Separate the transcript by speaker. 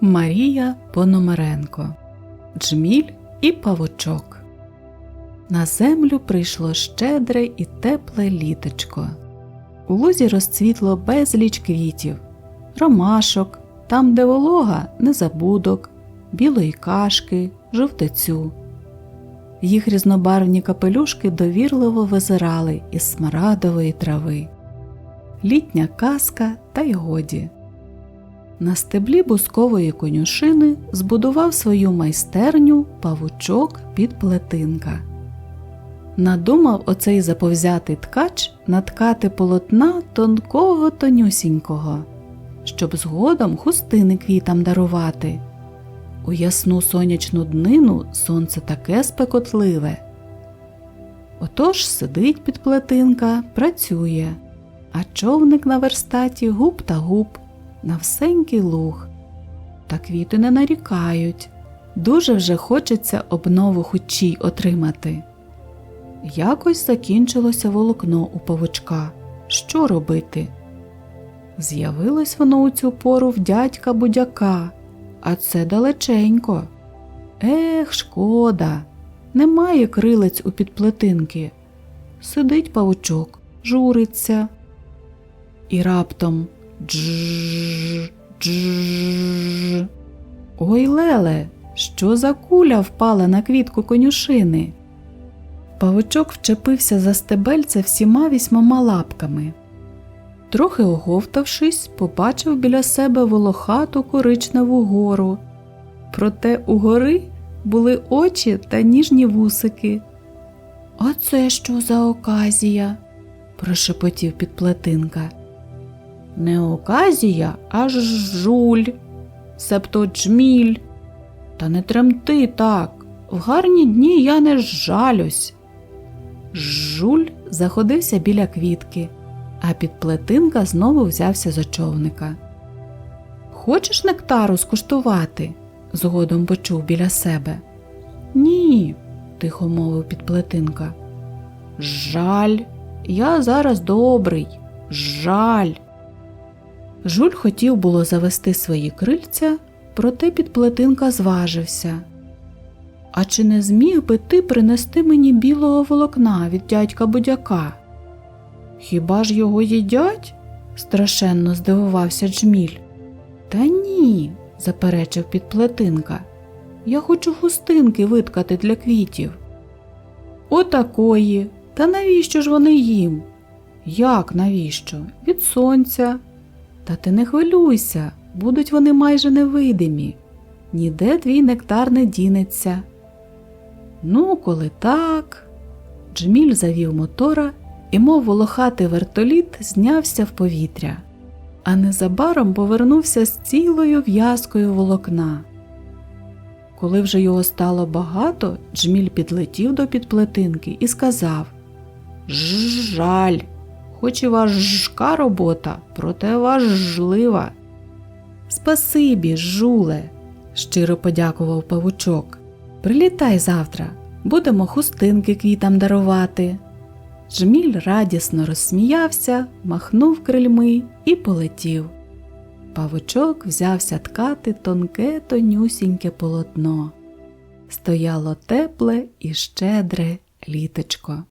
Speaker 1: Марія Пономаренко Джміль і павучок. На землю прийшло щедре і тепле літочко. У лузі розцвітло безліч квітів, ромашок, там, де волога, незабудок, білої кашки, жовтецю. Їх різнобарвні капелюшки довірливо визирали із смарагдової трави. Літня казка та й годі. На стеблі бускової конюшини збудував свою майстерню павучок під плетинка. Надумав оцей заповзятий ткач наткати полотна тонкого тонюсінького, щоб згодом хустини квітам дарувати. У ясну сонячну днину сонце таке спекотливе. Отож сидить під плетинка, працює, а човник на верстаті губ та губ на всенький луг. Та квіти не нарікають. Дуже вже хочеться обнову хучій отримати. Якось закінчилося волокно у павучка. Що робити? З'явилось воно у цю пору в дядька будяка, а це далеченько. Ех, шкода, немає крилець у підплетинки. Сидить павучок, журиться. І раптом Дж. Ой, Леле, що за куля впала на квітку конюшини? Павучок вчепився за стебельце всіма вісьмома лапками. Трохи оговтавшись, побачив біля себе волохату коричневу гору. Проте угори були очі та ніжні вусики. А що за оказія? прошепотів підплетинка. Не оказія, а жуль, себто джміль. Та не тремти так, в гарні дні я не жалюсь. Жуль заходився біля квітки, а підплетинка знову взявся за човника. Хочеш нектару скуштувати? згодом почув біля себе. Ні, тихо мовив підплетинка. Жаль, я зараз добрий. Жаль. Жуль хотів було завести свої крильця, проте підплетинка зважився. А чи не зміг би ти принести мені білого волокна від дядька будяка? Хіба ж його їдять? страшенно здивувався Джміль. Та ні, заперечив підплетинка. Я хочу хустинки виткати для квітів. Отакої. Та навіщо ж вони їм? Як навіщо? Від сонця. Та ти не хвилюйся, будуть вони майже невидимі. Ніде твій нектар не дінеться. Ну, коли так. Джміль завів мотора і, мов волохатий вертоліт, знявся в повітря, а незабаром повернувся з цілою в'язкою волокна. Коли вже його стало багато, Джміль підлетів до підплетинки і сказав Жаль, хоч і важка робота, проте важлива. Спасибі, жуле, щиро подякував павучок. Прилітай завтра, будемо хустинки квітам дарувати. Жміль радісно розсміявся, махнув крильми і полетів. Павучок взявся ткати тонке тонюсіньке полотно. Стояло тепле і щедре літочко.